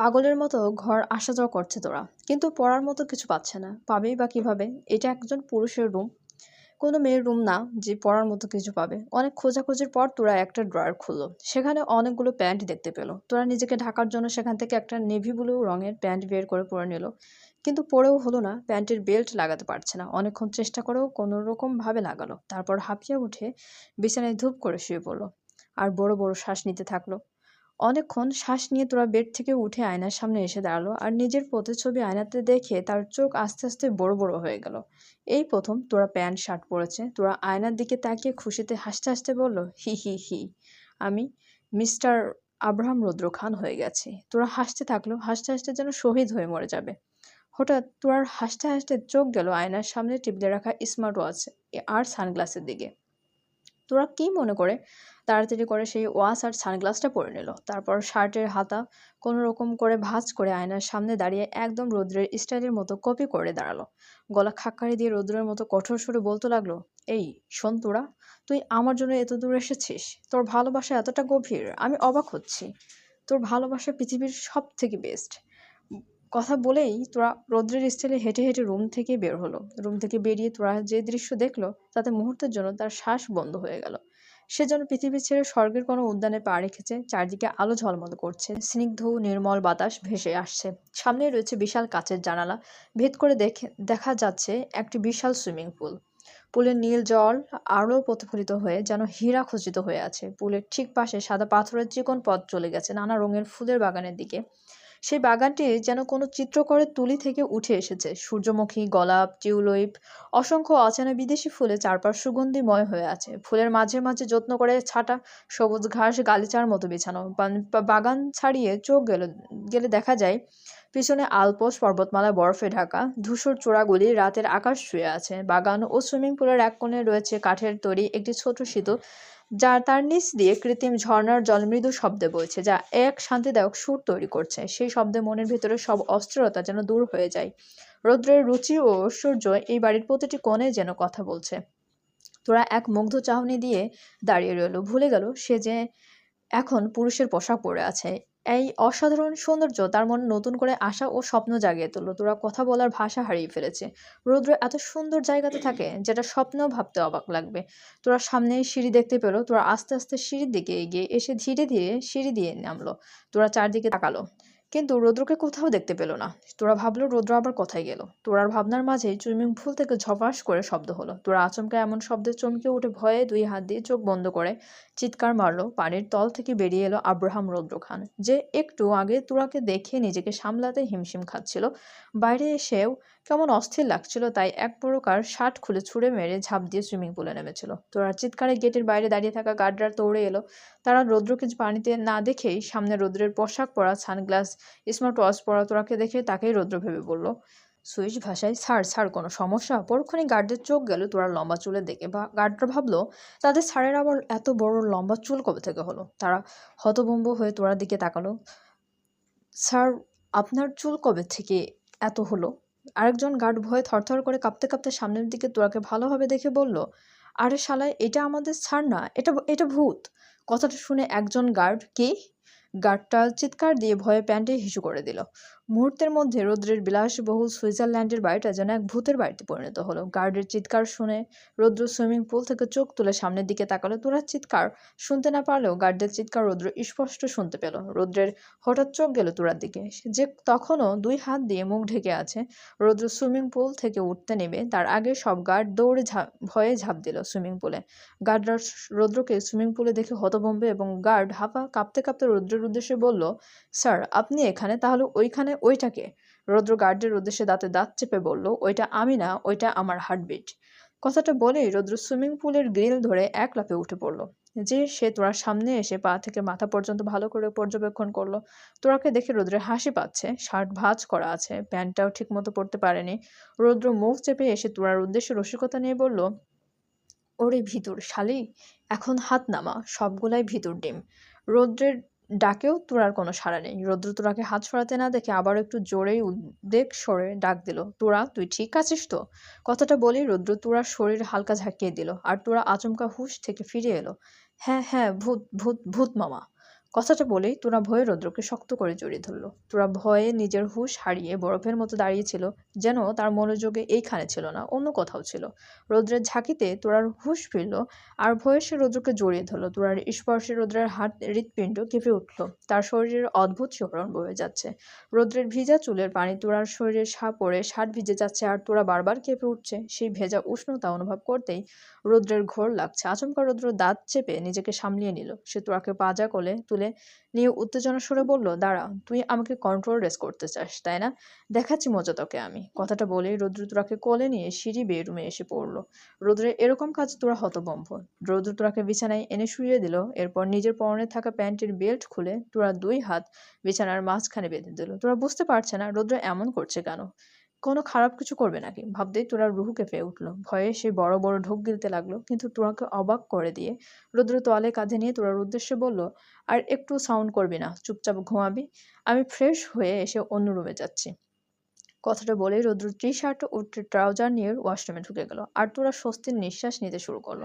পাগলের মতো ঘর আসা যাওয়া করছে তোরা। কিন্তু পড়ার মতো কিছু পাচ্ছে না। পাবেই বা কীভাবে? এটা একজন পুরুষের রুম কোনো মেয়ের রুম না যে পড়ার মতো কিছু পাবে। অনেক খোঁজাখুঁজির পর তোরা একটা ড্রয়ার খুললো। সেখানে অনেকগুলো প্যান্ট দেখতে পেল। তোরা নিজেকে ঢাকার জন্য সেখান থেকে একটা নেভি ব্লু রঙের প্যান্ট বের করে পরে নিল। কিন্তু পরেও হলো না। প্যান্টের বেল্ট লাগাতে পারছে না। অনেকক্ষণ চেষ্টা করেও কোনো রকমভাবে লাগালো। তারপর হাঁপিয়ে উঠে বিছানায় ধূপ করে শুয়ে পড়ল। আর বড় বড় শ্বাস নিতে থাকল। অনেকক্ষণ শ্বাস নিয়ে তোরা বেড থেকে উঠে আয়নার সামনে এসে দাঁড়াল আর নিজের প্রতিচ্ছবি আয়নাতে দেখে তার চোখ আস্তে আস্তে বড় বড় হয়ে গেল। এই প্রথম তোরা প্যান্ট, শার্ট পরেছে। তোরা আয়নার দিকে তাকিয়ে খুশিতে হাসতে হাসতে বলল, হি হি হি, আমি মিস্টার আব্রাহাম রুদ্র খান হয়ে গেছি। তোরা হাসতে থাকল, হাসতে হাসতে যেন শহীদ হয়ে মরে যাবে। হঠাৎ তোরার হাসতে হাসতে চোখ গেল আয়নার সামনে টিপলে রাখা স্মার্ট ওয়াচ আর সানগ্লাসের দিকে। তোরা কি মনে করে তাড়াতাড়ি করে সেই ওয়াচ আর সানগ্লাসটা পরে নিল। তারপর শার্টের হাতা কোনো রকম করে ভাঁজ করে আয়নার সামনে দাঁড়িয়ে একদম রৌদ্রের স্টাইলের মতো কপি করে দাঁড়াল। গলা খাক্কারি দিয়ে রৌদ্রের মতো কঠোর সুরে বলতে লাগল, এই, শোন তোরা, তুই আমার জন্য এত দূর এসেছিস? তোর ভালোবাসা এতটা গভীর, আমি অবাক হচ্ছি। তোর ভালোবাসা পৃথিবীর সব থেকে বেস্ট কথা বলেই তোরা রৌদ্রের স্টাইলে হেঁটে হেঁটে রুম থেকে বের হলো। রুম থেকে বেরিয়ে তোরা যে দৃশ্য দেখল, তাতে মুহূর্তের জন্য তার শ্বাস বন্ধ হয়ে গেল। সে যেন পৃথিবী ছেড়ে স্বর্গের কোনো উদ্যানে পা রেখেছে, চারদিকে আলো ঝলমল করছে, স্নিগ্ধ, নির্মল বাতাস ভেসে আসছে। সামনে রয়েছে বিশাল কাচের জানালা। ভেদ করে দেখে, দেখা যাচ্ছে একটি বিশাল সুইমিং পুল। পুলের নীল জল আরও প্রতিফলিত হয়ে যেন হীরা খচিত হয়ে আছে। পুলের ঠিক পাশে সাদা পাথরের চিকন পথ চলে গেছে নানা রঙের ফুলের বাগানের দিকে। সেই বাগানটি যেন কোনো চিত্রকরের তুলি থেকে উঠে এসেছে। সূর্যমুখী, গোলাপ, টিউলিপ, অসংখ্য অচেনা বিদেশি ফুলে চারপাশ সুগন্ধিময় হয়ে আছে। ফুলের মাঝে মাঝে যত্ন করে ছাটা, সবুজ ঘাস, গালিচার মতো বিছানো। বাগান ছাড়িয়ে চোখ গেলে গেলে দেখা যায় পিছনে আলপোস পর্বতমালা, বরফে ঢাকা, ধূসর চূড়াগুলি রাতের আকাশ শুয়ে আছে। বাগান ও সুইমিং পুলের এক কোণে রয়েছে কাঠের তৈরি একটি ছোট সেতু যা তার নিচ দিয়ে কৃত্রিম ঝর্ণার জল মৃদু শব্দে বইছে, যা এক শান্তিদায়ক সুর তৈরি করছে। সেই শব্দে মনের ভেতরে সব অস্থিরতা যেন দূর হয়ে যায়। রৌদ্রের রুচি ও ঐশ্বর্য এই বাড়ির প্রতিটি কোণে যেন কথা বলছে। তোরা এক মুগ্ধ চাহনি দিয়ে দাঁড়িয়ে রইল। ভুলে গেল সে যে এখন পুরুষের পোশাক পরে আছে। এই অসাধারণ সৌন্দর্য তার মনে নতুন করে আশা ও স্বপ্ন জাগিয়ে তুললো। তোরা কথা বলার ভাষা হারিয়ে ফেলেছে। রৌদ্র এত সুন্দর জায়গাতে থাকে যেটা স্বপ্নেও ভাবতে অবাক লাগবে। তোরা সামনে সিঁড়ি দেখতে পেল, তোরা আস্তে আস্তে সিঁড়ির দিকে এগিয়ে এসে ধীরে ধীরে সিঁড়ি দিয়ে নামলো। তোরা চারদিকে তাকালো, কিন্তু রৌদ্রকে কোথাও দেখতে পেল না। তোরা ভাবলো রৌদ্র আবার কোথায় গেল। তোরার ভাবনার মাঝে সুইমিং পুল থেকে ঝপাস করে শব্দ হলো। তোরা আচমকা এমন শব্দে চমকে উঠে ভয়ে দুই হাত দিয়ে চোখ বন্ধ করে চিৎকার মারলো, পানির তল থেকে বেরিয়ে এলো আব্রাহাম রৌদ্র খান যে একটু আগে তোরাকে দেখে নিজেকে সামলাতে হিমশিম খাচ্ছিল। বাইরে এসেও কেমন অস্থির লাগছিল তাই এক প্রকার শার্ট খুলে ছুঁড়ে মেরে ঝাঁপ দিয়ে সুইমিং পুলে নেমেছিল। তোরা চিৎকারে গেটের বাইরে দাঁড়িয়ে থাকা গার্ডরা দৌড়ে এলো। তারা রৌদ্রকে পানিতে না দেখেই সামনে রৌদ্রের পোশাক পরা সানগ্লাস স্মার্ট ওয়াচ পরা তোরাকে দেখে তাকেই রৌদ্র ভেবে বলল সুইচ ভাষায়, ছাড় ছাড়, কোনো সমস্যা? পরক্ষণে গার্ডের চোখ গেল তোরা লম্বা চুলের দেখে বা গার্ডরা ভাবলো, তাদের ছাড়ের আবার এত বড় লম্বা চুল কবে থেকে হলো? তারা হতভম্ব হয়ে তোরার দিকে তাকালো। স্যার, আপনার চুল কবে থেকে এত হলো? আরেকজন গার্ড ভয়ে থরথর করে কাঁপতে কাঁপতে সামনের দিকে তোরাকে ভালোভাবে দেখে বলল, আরে শালায় এটা আমাদের ছাড় না, এটা এটা ভূত! কথাটা শুনে একজন গার্ড, কি? গার্ডটা চিৎকার দিয়ে ভয়ে প্যান্টে হিসু করে দিল। মুহূর্তের মধ্যে রৌদ্রের বিলাসবহুল সুইজারল্যান্ডের বাড়িটা যেন এক ভূতের বাড়িতে পরিণত হলো। গার্ডের চিৎকার শুনে রৌদ্র সুইমিং পুল থেকে চোখ তুলে সামনের দিকে তাকালো। তোরার চিৎকার শুনতে না পারলেও গার্ডের চিৎকার রৌদ্র স্পষ্ট শুনতে পেল। রৌদ্রের হঠাৎ চোখ গেল তোরার দিকে। যে তখনও দুই হাত দিয়ে মুখ ঢেকে আছে। রৌদ্র সুইমিং পুল থেকে উঠতে নেবে তার আগে সব গার্ড দৌড়ে ভয়ে ঝাঁপ দিল সুইমিং পুলে। গার্ডরা রৌদ্রকে সুইমিং পুলে দেখে হতভম্বে এবং গার্ড হাঁপা কাঁপতে কাঁপতে রৌদ্রের উদ্দেশ্যে বলল, স্যার, আপনি এখানে, তাহলে ওইখানে ওইটাকে। রৌদ্র গার্ডের উদ্দেশ্যে দাঁতে দাঁত চেপে বলল, ওইটা আমি না, ওইটা আমার হার্টবিট। কথাটা বলেই রৌদ্র সুইমিং পুলের গ্রিল ধরে এক লাফে উঠে পড়ল। যে সে তোরার সামনে এসে পা থেকে মাথা পর্যন্ত ভালো করে পর্যবেক্ষণ করল, তোরাকে দেখে রৌদ্রের হাসি পাচ্ছে। শার্ট ভাঁজ করা আছে, প্যান্টটাও ঠিক মতো পরতে পারেনি। রৌদ্র মুখ চেপে এসে তোরার উদ্দেশ্যে রসিকতা নিয়ে বলল, ওরে ভিতর, শালি, এখন হাত নামা, সবগুলাই ভিতর ডিম। রৌদ্রের ডাকেও তোরার কোনো সাড়া নেই। রৌদ্র তোরাকে হাত সরাতে না দেখে আবার একটু জোরেই উদ্বেগ সরে ডাক দিল, তোরা, তুই ঠিক আছিস তো? কথাটা বলেই রৌদ্র তোরার শরীর হালকা ঝাঁকিয়ে দিল, আর তোরা আচমকা হুশ থেকে ফিরে এলো হ্যাঁ হ্যাঁ ভূত ভূত ভূত মামা। কথাটা বলেই তোরা ভয়ে রৌদ্রকে শক্ত করে জড়িয়ে ধরল। তোরা ভয়ে নিজের হুঁশ হারিয়ে বরফের মতো দাঁড়িয়েছিল যেন তার মনোযোগে এইখানে ছিল না, অন্য কোথাও ছিল। রৌদ্রের ঝাঁকিতে তোরার হুঁশ ফিরল, আর ভয়ে সে রৌদ্রকে জড়িয়ে ধরল। তোরার স্পর্শে রৌদ্রের হাত হৃৎপিণ্ড কেঁপে উঠল। তার শরীরের অদ্ভুত শিহরণ বয়ে যাচ্ছে। রৌদ্রের ভিজা চুলের পানি তোরার শরীরে সা পড়ে শার্ট ভিজে যাচ্ছে, আর তোরা বারবার কেঁপে উঠছে। সেই ভেজা উষ্ণতা অনুভব করতেই রৌদ্রের ঘোর লাগছে। আচমকা রৌদ্র দাঁত চেপে নিজেকে সামলিয়ে নিল। সে তোরাকে পাজা কোলে তুলে নিয়ে উত্তেজনা সরে বলল, দাঁড়া, তুই আমাকে কন্ট্রোল রেস করতে চাস, তাই না? দেখাচ্ছি মজা তোকে আমি। কথাটা বলেই রৌদ্র তোরাকে কোলে নিয়ে সিঁড়ি বেডরুমে এসে পড়ল। রৌদ্রের এরকম কাজ তোরা হতবম্ব রৌদ্র তোরাকে বিছানায় এনে শুয়ে দিল, এরপর নিজের পরনে থাকা প্যান্টের বেল্ট খুলে তোরা দুই হাত বিছানার মাঝখানে বেঁধে দিল। তোরা বুঝতে পারছে না রৌদ্র এমন করছে কেন। কোনো খারাপ কিছু করবে নাকি? ভাবতেই তোরা রুহু কেঁপে উঠল। ভয়ে সে বড় বড় ঢোক গিলতে লাগল, কিন্তু তোরাকে অবাক করে দিয়ে। রুদ্র তোয়ালে কাঁধে নিয়ে তোরার উদ্দেশ্যে বলল, আর একটু সাউন্ড করবি না, চুপচাপ ঘুমাবি। আমি ফ্রেশ হয়ে এসে অন্য রুমে যাচ্ছি। কথাটা বলে রুদ্র টি শার্ট ও ট্রাউজার নিয়ে ওয়াশরুমে ঢুকে গেল, আর তোরা স্বস্তির নিঃশ্বাস নিতে শুরু করল।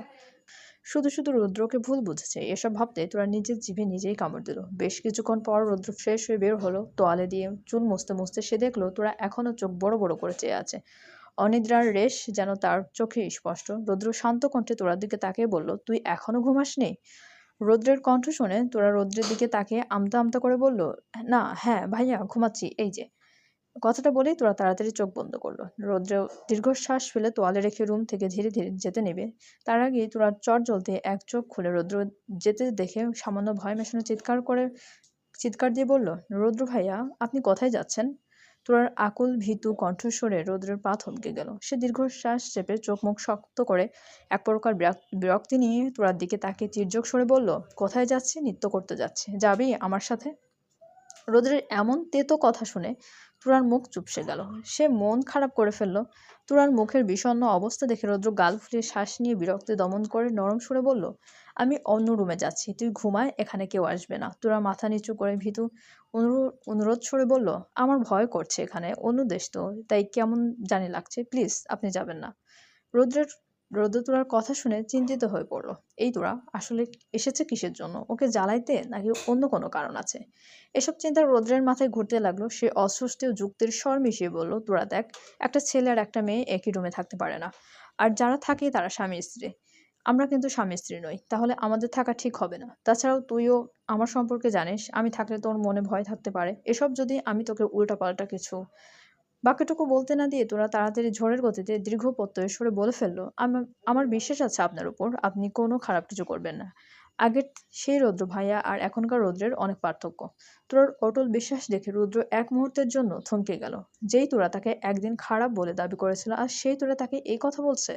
শুধু শুধু রুদ্রকে ভুল বুঝেছে, এসব ভাবতে তোরা নিজের জিভে নিজেই কামড় দিল। বেশ কিছুক্ষণ পর রুদ্র ফ্রেশ হয়ে বের হলো, তোয়ালে দিয়ে চুল মুছতে মুছতে সে দেখল তোরা এখনও চোখ বড় বড় করে চেয়ে আছে। অনিদ্রার রেশ যেন তার চোখে স্পষ্ট। রুদ্র শান্ত কণ্ঠে তোরার দিকে তাকিয়ে বলল, তুই এখনও ঘুমাসনি? রৌদ্রের কণ্ঠ শুনে তোরা রৌদ্রের দিকে তাকিয়ে আমতা আমতা করে বলল, না হ্যাঁ ভাইয়া, ঘুমাচ্ছি, এই যে। কথাটা বলেই তোরা তাড়াতাড়ি চোখ বন্ধ করল। রৌদ্র দীর্ঘশ্বাস ফেলে তোয়ালে রেখে রুম থেকে ধীরে ধীরে যেতে নেবে। তার আগে তোরা চট জ্বলতে এক চোখ খুলে রৌদ্র যেতে দেখে সামান্য ভয় মেশানো চিৎকার করে, চিৎকার দিয়ে বলল, রৌদ্র ভাইয়া, আপনি কোথায় যাচ্ছেন? তোরার আকুল ভীতু কণ্ঠস্বরে রৌদ্রের পা থমকে গেল। সে দীর্ঘশ্বাস চেপে চোখ মুখ শক্ত করে এক প্রকার বিরক্তি নিয়ে তোরার দিকে তাকে তির্যক সরে বলল, কোথায় যাচ্ছে? নৃত্য করতে যাচ্ছে। যাবি আমার সাথে? রৌদ্রের এমন তেতো কথা শুনে তুরার মুখ চুপসে গেল। সে মন খারাপ করে ফেলল। তুরার মুখের বিষণ্ন অবস্থা দেখে রৌদ্র গাল ফুলিয়ে শ্বাস নিয়ে বিরক্তি দমন করে নরম সুরে বলল, আমি অন্য রুমে যাচ্ছি, তুই ঘুমায়, এখানে কেউ আসবে না। তোরা মাথা নিচু করে ভীতু অনুরোধ সরে বলল, আমার ভয় করছে এখানে, অন্য দেশ তো, তাই কেমন জানি লাগছে, প্লিজ, আপনি যাবেন না। রৌদ্রের রৌদ্র তোরার কথা শুনে চিন্তিত হয়ে পড়ল। এই তোরা, আসলে এসেছে কিসের জন্য? ওকে জ্বালাইতে নাকি অন্য কোনো কারণ আছে? এসব চিন্তা রৌদ্রের মাথায় ঘুরতে লাগল। সে অস্বস্তি ও যুক্তির স্বর মিশিয়ে বলল, তোরা দেখ, একটা ছেলে আর একটা মেয়ে একই রুমে থাকতে পারে না। আর যারা থাকে তারা স্বামী স্ত্রী। আমরা কিন্তু স্বামী স্ত্রী নই, তাহলে আমাদের থাকা ঠিক হবে না। তাছাড়াও তুইও আমার সম্পর্কে জানিস, আমি থাকলে তোর মনে ভয় থাকতে পারে। এসব যদি আমি তোকে উল্টাপাল্টা কিছু বাকিটুকু বলতে না দিয়ে তোরা তাড়াতাড়ি ঝড়ের গতিতে দীর্ঘ প্রত্যয় সরে বলে ফেলল। আমার বিশ্বাস আছে আপনার উপর, আপনি কোনো খারাপ কিছু করবেন না। আগের সেই রৌদ্র ভাইয়া আর এখনকার রৌদ্রের অনেক পার্থক্য। তোর অটল বিশ্বাস দেখে রুদ্র এক মুহূর্তের জন্য থমকে গেল। যেই তোরা তাকে একদিন খারাপ বলে দাবি করেছিল, আর সেই তোরা তাকে এই কথা বলছে।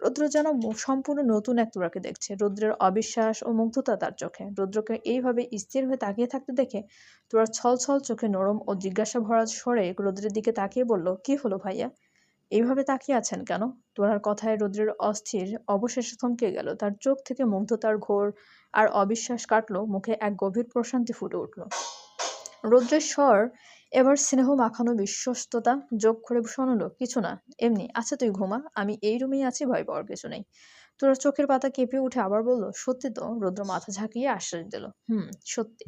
রুদ্র যেন সম্পূর্ণ নতুন এক তোরাকে দেখছে। রুদ্রের অবিশ্বাস ও মুগ্ধতা তার চোখে। রুদ্রকে এইভাবে স্থির হয়ে তাকিয়ে থাকতে দেখে তোরা ছল ছল চোখে নরম ও জিজ্ঞাসা ভরা সরে রুদ্রের দিকে তাকিয়ে বলল, কি হলো ভাইয়া? এইভাবে তাকিয়ে আছেন কেন? তোরার কথায় রুদ্রের অস্থির অবশেষে থমকে গেল। তার চোখ থেকে মুগ্ধতার ঘোর আর অবিশ্বাস কাটল, মুখে এক গভীর প্রশান্তি ফুটে উঠল। রৌদ্রের স্বর এবার স্নেহ মাখানো বিশ্বস্ততা যোগ করে শোনালো, কিছু না, এমনি আচ্ছা তুই ঘুমা, আমি এই রুমেই আছি, ভয় পাওয়ার কিছু নেই। তোর চোখের পাতা কেঁপে উঠে আবার বলল, সত্যি তো? রৌদ্র মাথা ঝাঁকিয়ে আশ্বাস দিল, হুম, সত্যি।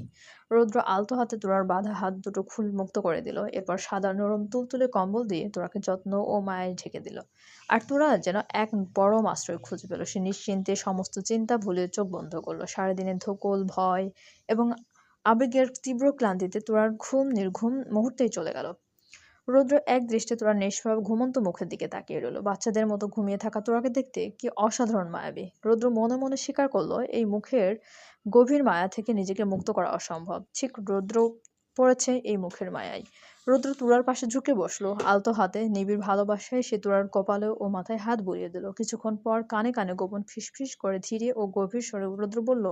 রৌদ্র আলতো হাতে তোরার বাঁধা হাত দুটো খুল মুক্ত করে দিল, এরপর সাদা নরম তুলতুলে কম্বল দিয়ে তোরাকে যত্ন ও মায়ের ঢেকে দিল। আর তোরা যেন এক পরম আশ্রয় খুঁজে পেল, সে নিশ্চিন্তে সমস্ত চিন্তা ভুলে চোখ বন্ধ করল। সারাদিনের ধকল, ভয় এবং আবেগের তীব্র ক্লান্তিতে তোরার ঘুম নির্ঘুম মুহূর্তেই চলে গেল। রৌদ্র এক দৃষ্টে তোরা নিষ্পাপ, ঘুমন্ত মুখের দিকে তাকিয়ে রইল। বাচ্চাদের মতো ঘুমিয়ে থাকা তোরাকে দেখতে কি অসাধারণ মায়াবী। রৌদ্র মনে মনে স্বীকার করল, এই মুখের গভীর মায়া থেকে নিজেকে মুক্ত করা অসম্ভব। ঠিক রৌদ্র পড়েছে এই মুখের মায়ায়। রৌদ্র তুরার পাশে ঝুঁকে বসল। আলতো হাতে, নিবিড় ভালোবাসায় সে তুরার কপালে ও মাথায় হাত বুলিয়ে দিল। কিছুক্ষণ পর কানে কানে গোপন ফিসফিস করে ধীরে ও গভীর স্বরে রৌদ্র বলল,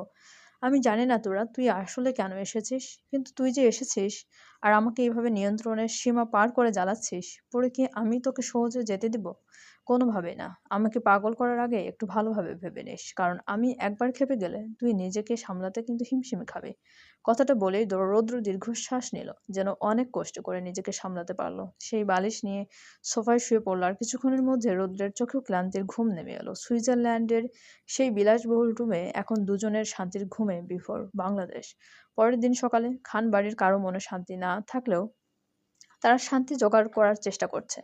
আমি জানি না তোরা, তুই আসলে কেন এসেছিস? কিন্তু তুই যে এসেছিস আর আমাকে এইভাবে নিয়ন্ত্রণের সীমা পার করে জ্বালাচ্ছিস, পরে কি আমি তোকে সহজে যেতে দিব? কোনোভাবেই না। আমাকে পাগল করার আগে একটু ভালোভাবে ভেবে নিস। কারণ আমি একবার খেপে গেলে তুই নিজেকে সামলাতে কিন্তু হিমশিমে খাবে। কথাটা বলেই রৌদ্র দীর্ঘশ্বাস নিল, যেন অনেক কষ্ট করে নিজেকে সামলাতে পারল। সেই বালিশ নিয়ে সোফায় শুয়ে পড়ল আর কিছুক্ষণের মধ্যে রৌদ্রের চোখেও ক্লান্তির ঘুম নেমে এলো। সুইজারল্যান্ডের সেই বিলাসবহুল রুমে এখন দুজনের শান্তির ঘুমে বিফোর বাংলাদেশ। পরের দিন সকালে খান বাড়ির কারও মনে শান্তি না থাকলেও তারা শান্তি জোগাড় করার চেষ্টা করছে।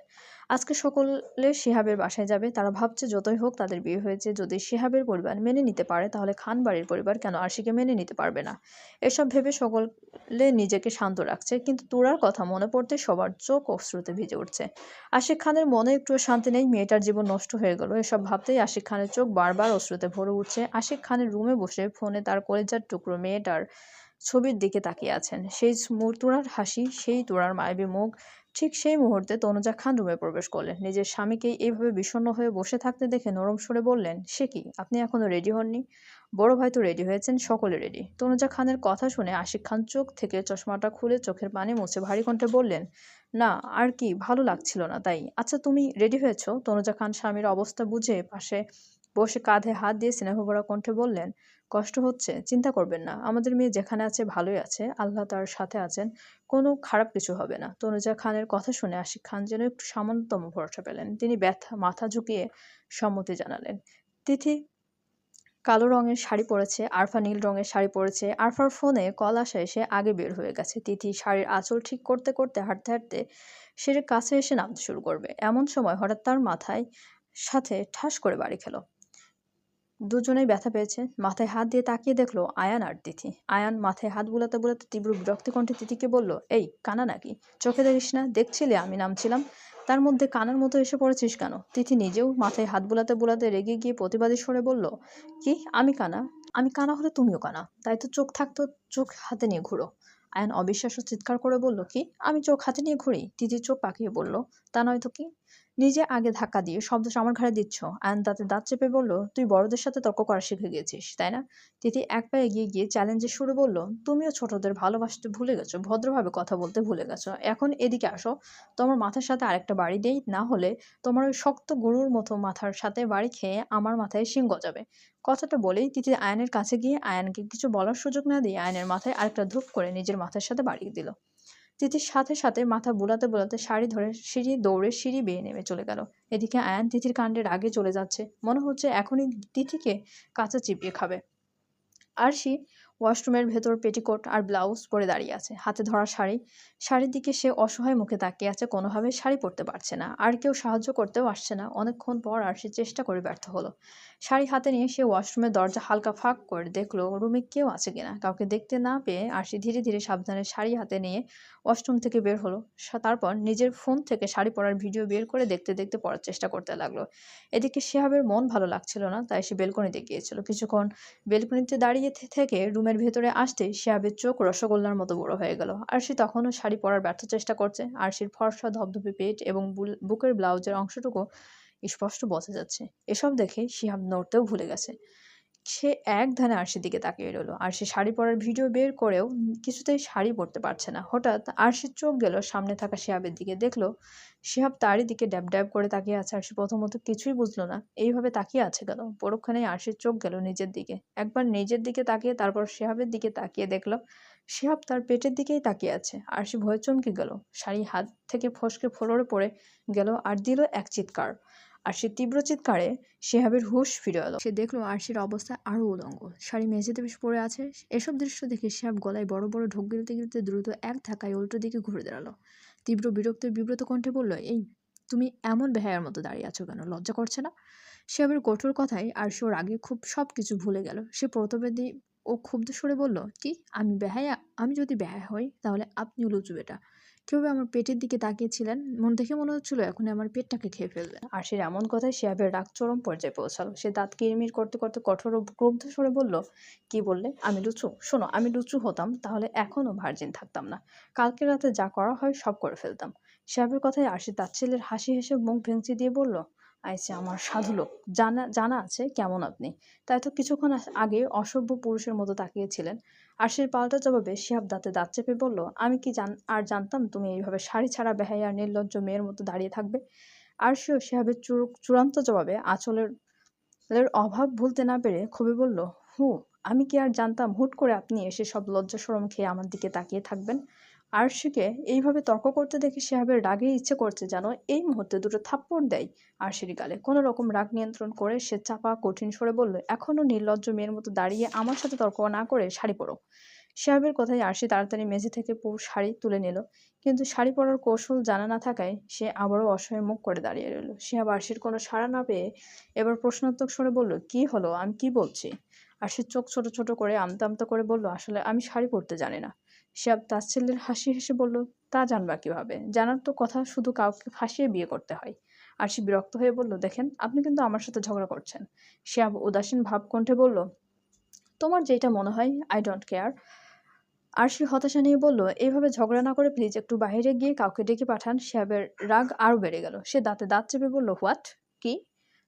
আজকে সকলে শিহাবের বাসায় যাবে, তারা ভাবছে যতই হোক তাদের বিয়ে হয়েছে, যদি শিহাবের পরিবার মেনে নিতে পারে, তাহলে খান বাড়ির পরিবার কেন আরশিকে মেনে নিতে পারবে না? এসব ভেবে সকলে নিজেকে শান্ত রাখছে, কিন্তু তুরার কথা মনে পড়তে সবার চোখ অশ্রুতে ভিজে উঠছে। আশিক খানের মনে একটু শান্তি নেই, মেয়েটার জীবন নষ্ট হয়ে গেল, এসব ভাবতেই আশিক খানের চোখ বারবার অশ্রুতে ভরে উঠছে। আশিক খানের রুমে বসে ফোনে তার কলেজার টুকরো মেয়েটার ছবির দিকে তাকিয়ে আছেন। সেই তোড়ার হাসি, সেই তোড়ার মায়াবী মুখ, ঠিক সেই মুহূর্তে তনুজা খান রুমে প্রবেশ করলেন। নিজের স্বামীকে এইভাবে বিষণ্ণ হয়ে বসে থাকতে দেখে নরম সুরে বললেন, সে কি? আপনি এখনও রেডি হননি? বড় ভাই তো রেডি হয়েছেন, সকলে রেডি। তনুজা খানের কথা শুনে আশিক খান চোখ থেকে চশমাটা খুলে চোখের পানি মুছে ভারী কণ্ঠে বললেন, না, আর কি, ভালো লাগছিল না, তাই। আচ্ছা তুমি রেডি হয়েছো? তনুজা খান স্বামীর অবস্থা বুঝে পাশে বসে কাঁধে হাত দিয়ে স্নেহভরা কণ্ঠে বললেন, কষ্ট হচ্ছে, চিন্তা করবেন না। আমাদের মেয়ে যেখানে আছে ভালোই আছে। আল্লাহ তার সাথে আছেন। কোনো খারাপ কিছু হবে না। তনুজা খানের কথা শুনে আশিক খান যেন একটু সামান্যতম ভরসা পেলেন। তিনি ব্যথা, মাথা ঝুঁকিয়ে সম্মতি জানালেন। তিথি কালো রঙের শাড়ি পরেছে, আরফা নীল রঙের শাড়ি পরেছে। আরফার ফোনে কল আসা এসে আগে বের হয়ে গেছে। তিথি শাড়ির আঁচল ঠিক করতে করতে হাঁটতে হাঁটতে সেরে কাছে এসে নামতে শুরু করবে। এমন সময় হঠাৎ তার মাথায় সাথে ঠাস করে বাড়ি খেলো। দুজনেই ব্যথা পেয়েছে। মাথায় হাত দিয়ে তাকিয়ে দেখল আয়ান আর তিথি। আয়ান মাথায় হাত বুলাতে বুলাতে তীব্র বিরক্তি কণ্ঠে তিথিকে বলল, এই, কানা নাকি? চোখে দেখিস না? দেখছিলে আমি, নামছিলাম। তার মধ্যে কানার মতো এসে পড়েছিস কেন? তিথি নিজেও মাথায় হাত বুলাতে বুলাতে রেগে গিয়ে প্রতিবাদী সরে বলল, কি? আমি কানা? আমি কানা হলে তুমিও কানা। তাই তো চোখ থাকতো, চোখ হাতে নিয়ে ঘুরো। আয়ান অবিশ্বাস্য চিৎকার করে বলল, কি? আমি চোখ হাতে নিয়ে ঘুরি? তিথি চোখ পাকিয়ে বলল, তা নয়তো কি? নিজে আগে ধাক্কা দিয়ে শব্দ আমার ঘাড়ে দিচ্ছ। আয়ন দাঁতে দাঁত চেপে বলল, তুই বড়দের সাথে তর্ক করা শিখে গিয়েছিস তাই না? তিথি এক পায়ে এগিয়ে গিয়ে চ্যালেঞ্জের শুরু বলল, তুমিও ছোটদের ভালোবাসতে ভুলে গেছো, ভদ্রভাবে কথা বলতে ভুলে গেছো। এখন এদিকে আসো, তোমার মাথার সাথে আরেকটা বাড়ি দেই, না হলে তোমার ওই শক্ত গরুর মতো মাথার সাথে বাড়ি খেয়ে আমার মাথায় শিং গজাবে। কথাটা বলেই তিথি আয়নের কাছে গিয়ে আয়নকে কিছু বলার সুযোগ না দিয়ে আয়নের মাথায় আরেকটা ধূপ করে নিজের মাথার সাথে বাড়িয়ে দিল। তিথির সাথে সাথে মাথা বোলাতে বোলাতে শাড়ি ধরে সিঁড়ি দৌড়ে সিঁড়ি বেয়ে নেমে চলে গেল। এদিকে আয়ান তিথির কাণ্ডের আগে চলে যাচ্ছে। মনে হচ্ছে এখনই তিথিকে কাঁচা চিপিয়ে খাবে। আর আরশি ওয়াশরুমের ভেতর পেটিকোট আর ব্লাউজ পরে দাঁড়িয়ে আছে। হাতে ধরা শাড়ি। শাড়ির দিকে সে অসহায় মুখে তাকিয়ে আছে, কোনোভাবে শাড়ি পরতে পারছে না। আর কেউ সাহায্য করতেও আসছে না। অনেকক্ষণ পর আর সে চেষ্টা করে ব্যর্থ হলো। শাড়ি হাতে নিয়ে সে ওয়াশরুমের দরজা হালকা ফাঁক করে দেখল, রুমে কেউ আছে কিনা? কাউকে দেখতে না পেয়ে আরশি ধীরে ধীরে সাবধানে শাড়ি হাতে নিয়ে ওয়াশরুম থেকে বের হলো। তারপর নিজের ফোন থেকে শাড়ি পরার ভিডিও বের করে দেখতে দেখতে পড়ার চেষ্টা করতে লাগল। এদিকে শিহাবের মন ভালো লাগছিল না, তাই সে বেলকনিতে গিয়েছিল। কিছুক্ষণ বেলকনিতে দাঁড়িয়ে থেকে থেকে রুমের ভেতরে আসতে শিয়াবের চোখ রসগোল্লার মতো বড় হয়ে গেল। আর সে তখনও শাড়ি পরার ব্যর্থ চেষ্টা করছে। আরশির ফর্সা ধবধবে পেট এবং বুকের ব্লাউজের অংশটুকু স্পষ্ট বসে যাচ্ছে। এসব দেখে শিহাব নড়তেও ভুলে গেছে। সে এক ধ্যানে আরশির দিকে তাকিয়ে রইল। আর সে শাড়ি পরার ভিডিও বের করেও কিছুতেই শাড়ি পরতে পারছে না। হঠাৎ আরশির চোখ গেল, সামনে থাকা শিহাবের দিকে দেখল, শিহাব তারই দিকে ড্যাব ড্যাব করে তাকিয়ে আছে। আরশি প্রথমত কিছুই বুঝলো না, এইভাবে তাকিয়ে আছে কেন? পরক্ষণেই আরশির চোখ গেল নিজের দিকে। একবার নিজের দিকে তাকিয়ে তারপর শিহাবের দিকে তাকিয়ে দেখল, শিহাব তার পেটের দিকেই তাকিয়ে আছে। আরশি ভয়ে চমকে গেল, শাড়ি হাত থেকে ফসকে ফ্লোরে পড়ে গেল আর দিল এক চিৎকার। আর সে তীব্র চিৎকারে শিহাবের হুঁশ ফিরে এলো। সে দেখল আরশির অবস্থা আরও উলঙ্গ। শাড়ি মেঝেতে বেশ পড়ে আছে। এসব দৃশ্য দেখে শিহাব গলায় বড় বড় ঢোক গিলতে গিলতে দ্রুত এক ধাক্কায় উল্টো দিকে ঘুরে দাঁড়াল। তীব্র বিরক্ত বিব্রত কণ্ঠে বলল, এই, তুমি এমন বেহায়ার মতো দাঁড়িয়ে আছো কেন? লজ্জা করছে না? শিহাবের কঠোর কথায় আরশি ওর আগে খুব সব কিছু ভুলে গেল। সে প্রতবেদী ও ক্ষুব্ধ সরে বলল, কি? আমি বেহায়া? আমি যদি বেহায়া হই, তাহলে আপনিও লুচু বেটা। কীভাবে আমার পেটের দিকে তাকিয়েছিলেন, মন দেখে মনে হচ্ছিল এখন আমার পেটটাকে খেয়ে ফেলবে। আর সে এমন কথায় শিহাবের রাগ চরম পর্যায়ে পৌঁছালো। সে দাঁত কিরমির করতে করতে কঠোর ও ক্রুব্ধ সরে বলল, কি বললে? আমি লুচু? শোনো, আমি লুচু হতাম, তাহলে এখনও ভার্জিন থাকতাম না। কালকে রাতে যা করা হয় সব করে ফেলতাম। শিহাবের কথায় আশি ছেলের হাসি হেসে মুখ ভেঙচি দিয়ে বলল আইসে আমার সাধু লোক। জানা জানা আছে কেমন আপনি? তাই তো কিছুক্ষণ আগে অসভ্য পুরুষের মতো তাকিয়েছিলেন। আশির পাল্টা জবাবে শিহাব দাঁতে দাঁত চেপে বলল, আমি কি জান, আর জানতাম তুমি এইভাবে শাড়ি ছাড়া বেহাই আর নির্লজ্জ মেয়ের মতো দাঁড়িয়ে থাকবে? আর সেও শিহাবের চূড় চূড়ান্ত জবাবে আঁচলের অভাব ভুলতে না পেরে ক্ষোভে বলল, হু, আমি কি আর জানতাম হুট করে আপনি এসে সব লজ্জা শরম খেয়ে আমার দিকে তাকিয়ে থাকবেন? আরশিকে এইভাবে তর্ক করতে দেখে শিহাবের রাগে ইচ্ছে করছে যেন এই মুহূর্তে দুটো থাপ্পড় দেয়। আরশির গালে কোনো রকম রাগ নিয়ন্ত্রণ করে সে চাপা, কঠিন স্বরে বলল এখনও নির্লজ্জ মেয়ের মতো দাঁড়িয়ে আমার সাথে তর্ক না করে শাড়ি পরো। শিহাবের কথায় আরশি তাড়াতাড়ি মেঝে থেকে পুরো শাড়ি তুলে নিল। কিন্তু শাড়ি পরার কৌশল জানা না থাকায় সে আবারও অসহায় মুখ করে দাঁড়িয়ে রইল। শিহাব আরশির কোনো সাড়া না পেয়ে এবার প্রশ্নোত্তক স্বরে বলল, কি হলো? আমি কি বলছি? আরশির চোখ ছোট ছোট করে আমতা আমতা করে বলল, আসলে আমি শাড়ি পরতে জানি না। শিহাব তাচ্ছিল্যের হাসি হেসে বলল, তা জানবা কীভাবে? জানার তো কথা শুধু কাউকে ফাঁসিয়ে বিয়ে করতে হয়। আর সে বিরক্ত হয়ে বলল, দেখেন, আপনি কিন্তু আমার সাথে ঝগড়া করছেন। শিহাব উদাসীন ভাব কণ্ঠে বলল, তোমার যেটা মনে হয় আই ডোন্ট কেয়ার আর সে হতাশা নিয়ে বলল এইভাবে ঝগড়া না করে প্লিজ একটু বাইরে গিয়ে কাউকে ডেকে পাঠান। শিহাবের রাগ আরও বেড়ে গেল। সে দাঁতে দাঁত চেপে বলল, হোয়াট? কি?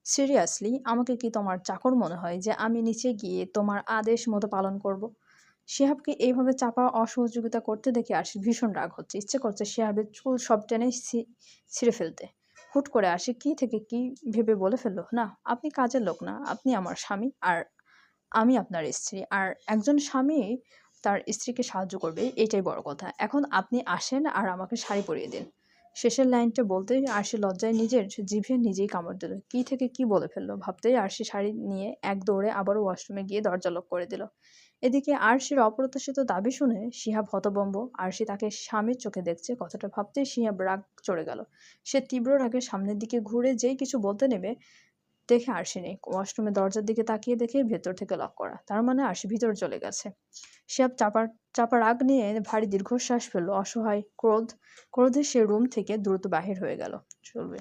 সিরিয়াসলি আমাকে কি তোমার চাকর মনে হয় যে আমি নিচে গিয়ে তোমার আদেশ মতো পালন করব? শিহাবকে এইভাবে চাপা অসহযোগিতা করতে দেখে আরশি ভীষণ রাগ হচ্ছে। ইচ্ছে করছে শিহাবের চুল সব টেনে ছিঁড়ে ফেলতে। হুট করে আসে কি থেকে কি ভেবে বলে ফেলল? না, আপনি কাজের লোক না, আপনি আমার স্বামী আর আমি আপনার স্ত্রী। আর একজন স্বামী তার স্ত্রীকে সাহায্য করবে, এটাই বড় কথা। এখন আপনি আসেন আর আমাকে শাড়ি পরিয়ে দিন। শেষের লাইনটা বলতেই আরশি লজ্জায় নিজের জিভে নিজেই কামড় দিল। কি থেকে কি বলে ফেলল? ভাবতেই আরশি শাড়ি নিয়ে এক দৌড়ে আবারও ওয়াশরুমে গিয়ে দরজা লক করে দিল। এদিকে আরশির অপ্রত্যাশিত দাবি শুনে শিহাব হতবম্ব আরশি তাকে স্বামীর চোখে দেখছে, কথাটা ভাবতেই শিহাব রাগ চড়ে গেল। সে তীব্র রাগে সামনের দিকে ঘুরে যেই কিছু বলতে নেবে, দেখে আরশি নেই। ওয়াশরুমের দরজার দিকে তাকিয়ে দেখে ভেতর থেকে লক করা। তার মানে আরশি ভিতরে চলে গেছে। শিহাব চাপার চাপা রাগ নিয়ে ভারী দীর্ঘশ্বাস ফেলল। অসহায়, ক্রোধ, ক্রোধে সে রুম থেকে দ্রুত বাহির হয়ে গেল। চলবে।